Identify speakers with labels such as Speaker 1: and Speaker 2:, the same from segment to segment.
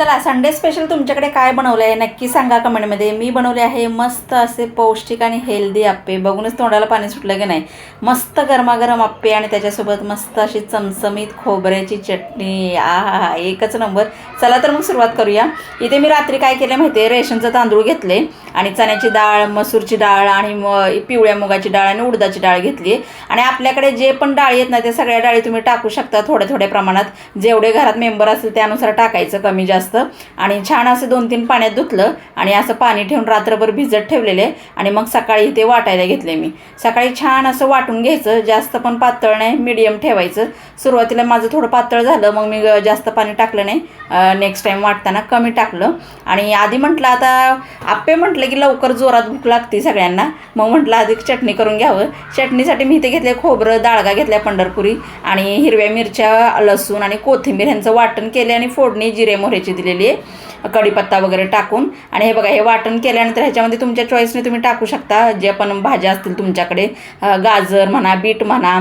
Speaker 1: चला Sunday special तुमच्याकडे काय बनवलं आहे नक्की सांगा कमेंटमध्ये. मी बनवले आहे मस्त असे पौष्टिक आणि हेल्दी आप्पे. बघूनच तोंडाला पाणी सुटलं की नाही. मस्त गरमागरम आप्पे आणि त्याच्यासोबत मस्त अशी चमचमीत खोबऱ्याची चटणी. आ हा एकच नंबर. चला तर मग सुरुवात करूया. इथे मी रात्री काय केलं माहिती आहे रेशनचं तांदूळ घेतले आणि चण्याची डाळ मसूरची डाळ आणि म पिवळ्या मुगाची डाळ आणि उडदाची डाळ घेतली. आणि आपल्याकडे जे पण डाळी आहेत ना त्या सगळ्या डाळी तुम्ही टाकू शकता थोड्या थोड्या प्रमाणात. जेवढे घरात मेंबर असेल त्यानुसार टाकायचं कमी जास्त. आणि छान असं दोन तीन पाण्यात धुतलं आणि असं पाणी ठेवून रात्रभर भिजत ठेवलेले. आणि मग सकाळी ते वाटायला घेतले मी. सकाळी छान असं वाटून घ्यायचं. जास्त पण पातळ नाही मिडियम ठेवायचं. सुरुवातीला माझं थोडं पातळ झालं मग मी जास्त पाणी टाकलं नाही. नेक्स्ट टाईम वाटताना कमी टाकलं. आणि आधी म्हटलं आता आप्पे म्हटलं की लवकर जोरात भूक लागते सगळ्यांना. मग म्हटलं आधी चटणी करून घ्यावं. चटणीसाठी मी इथे घेतले खोबरं डाळगा घेतल्या पंढरपुरी. आणि हिरव्या मिरच्या लसूण आणि कोथिंबीर ह्यांचं वाटण केले आणि फोडणी जिरे मोहऱ्याची दिलेली आहे. कढीपत्ता वगैरे टाकून. आणि हे बघा हे वाटण केल्यानंतर ह्याच्यामध्ये तुमच्या चॉईसने तुम्ही टाकू शकता. जे पण भाज्या असतील तुमच्याकडे गाजर म्हणा बीट म्हणा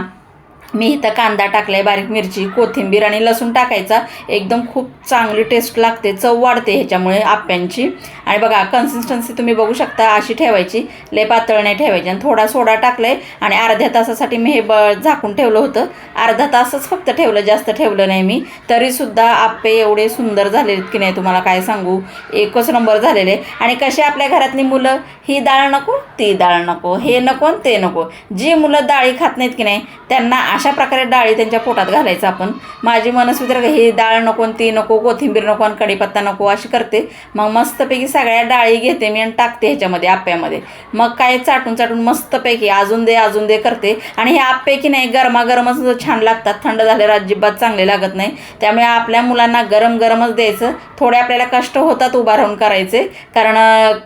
Speaker 1: मी इथं कांदा टाकलाय बारीक मिरची कोथिंबीर आणि लसूण टाकायचा. एकदम खूप चांगली टेस्ट लागते चव वाढते ह्याच्यामुळे आप्यांची. आणि बघा कन्सिस्टन्सी तुम्ही बघू शकता अशी ठेवायची. लय पातळ नाही ठेवायची. आणि थोडा सोडा टाकलाय आणि अर्ध्या तासासाठी मी हे ब झाकून ठेवलं होतं. अर्धा तासच फक्त ठेवलं जास्त ठेवलं नाही मी. तरीसुद्धा आप्पे एवढे सुंदर झालेत की नाही तुम्हाला काय सांगू? एकच नंबर झालेले. आणि कसे आपल्या घरातली मुलं? ही डाळ नको ती डाळ नको. हे नको आणि ते नको. जी मुलं डाळी खात नाहीत की नाही त्यांना अशा प्रकारे डाळी त्यांच्या पोटात घालायचं आपण. माझी मनस्वी तर ही डाळ नको ती नको कोथिंबीर नको आणि कढीपत्ता नको अशी करते. मग मस्तपैकी सगळ्या डाळी घेते मी आणि टाकते ह्याच्यामध्ये आप्यामध्ये. मग काय चाटून चाटून मस्तपैकी अजून दे अजून दे करते. आणि हे आप्पे की नाही गरमागरमच छान लागतात. थंड झाल्यावर अजिबात चांगले लागत नाही. त्यामुळे आपल्या मुलांना गरम गरमच द्यायचं. थोडे आपल्याला कष्ट होतात उभा राहून करायचे. कारण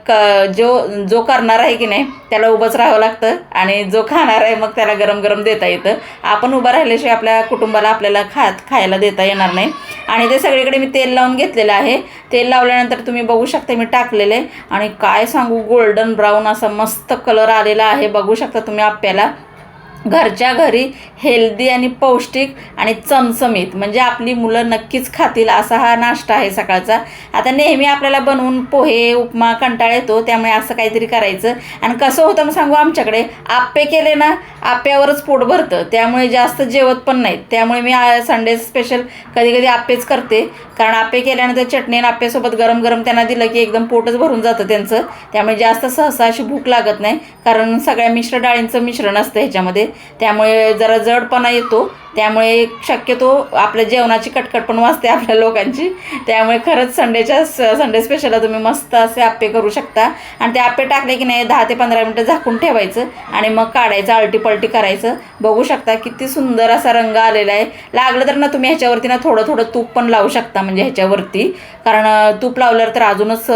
Speaker 1: क जो जो करणार आहे की नाही त्याला उभंच राहावं लागतं. आणि जो खाणार आहे मग त्याला गरम गरम देता येतं. आपण उभं राहिल्याशिवाय आपल्या कुटुंबाला आपल्याला खात खायला देता येणार नाही. आणि ते सगळीकडे मी तेल लावून घेतलेलं आहे. तेल लावल्यानंतर तुम्ही बघू शकता मी टाकलेलं. आहे आणि काय सांगू गोल्डन ब्राऊन असा मस्त कलर आलेला आहे. बघू शकता तुम्ही आप्याला घरच्या घरी हेल्दी आणि पौष्टिक आणि चमचमीत म्हणजे आपली मुलं नक्कीच खातील असा हा नाश्ता आहे सकाळचा. आता नेहमी आपल्याला बनवून पोहे उपमा कंटाळ येतो त्यामुळे असं काहीतरी करायचं. आणि कसं होतं मग सांगू आमच्याकडे? आप्पे केले ना आप्यावरच पोट भरतं. त्यामुळे जास्त जेवत पण नाहीत. त्यामुळे मी संडे स्पेशल कधी कधी आप्पेच करते. कारण आप्पे केल्यानंतर चटणी आणि आप्यासोबत गरम गरम त्यांना दिलं की एकदम पोटच भरून जातं त्यांचं. त्यामुळे जास्त सहसा अशी भूक लागत नाही. कारण सगळ्या मिश्र डाळींचं मिश्रण असतं ह्याच्यामध्ये. त्यामुळे जरा जडपणा येतो. त्यामुळे शक्यतो आपल्या जेवणाची कटकट पण वाचते आपल्या लोकांची. त्यामुळे खरंच संडेच्या संडे स्पेशलला तुम्ही मस्त असे आप्पे करू शकता. आणि ते आप्पे टाकले की नाही दहा ते पंधरा मिनटं झाकून ठेवायचं आणि मग काढायचं आलटी पलटी करायचं. बघू शकता किती सुंदर असा रंग आलेला आहे. लागलं तर ना तुम्ही ह्याच्यावरती ना थोडं थोडं तूप पण लावू शकता म्हणजे ह्याच्यावरती. कारण तूप लावल्यावर तर अजूनच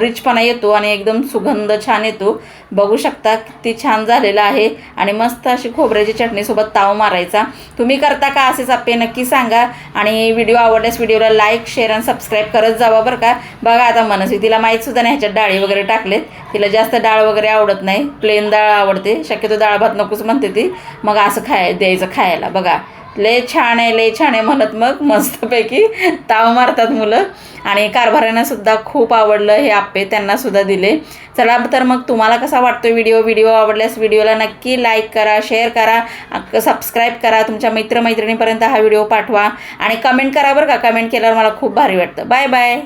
Speaker 1: रिचपणा येतो आणि एकदम सुगंध छान येतो. बघू शकता किती छान झालेलं आहे. आणि मस्त अशी खोबऱ्याची चटणीसोबत ताव मारायचा. तुम्ही तुम्ही करता का असेच आपे नक्की सांगा. आणि व्हिडिओ आवडल्यास व्हिडिओला लाईक शेअर आणि सबस्क्राईब करत जावा बरं का. बघा आता मनस्वी तिला माहीतसुद्धा नाही ह्याच्यात डाळी वगैरे टाकलेत. तिला जास्त डाळ वगैरे आवडत नाही. प्लेन डाळ आवडते. शक्यतो डाळ भात नकोच म्हणते ती. मग असं खाय द्यायचं खायला. बघा. लय छान आहे लय छान आहे म्हणत मग मस्तपैकी ताव मारतात मुलं. आणि कारभाऱ्यांना सुद्धा खूप आवडलं हे आप्पे त्यांनासुद्धा दिले. चला तर मग तुम्हाला कसा वाटतो व्हिडिओ? व्हिडिओ आवडल्यास व्हिडिओला नक्की लाईक करा शेअर करा सबस्क्राईब करा. तुमच्या मित्रमैत्रिणीपर्यंत हा व्हिडिओ पाठवा. आणि कमेंट करा बरं का? कमेंट केल्यावर मला खूप भारी वाटतं. Bye bye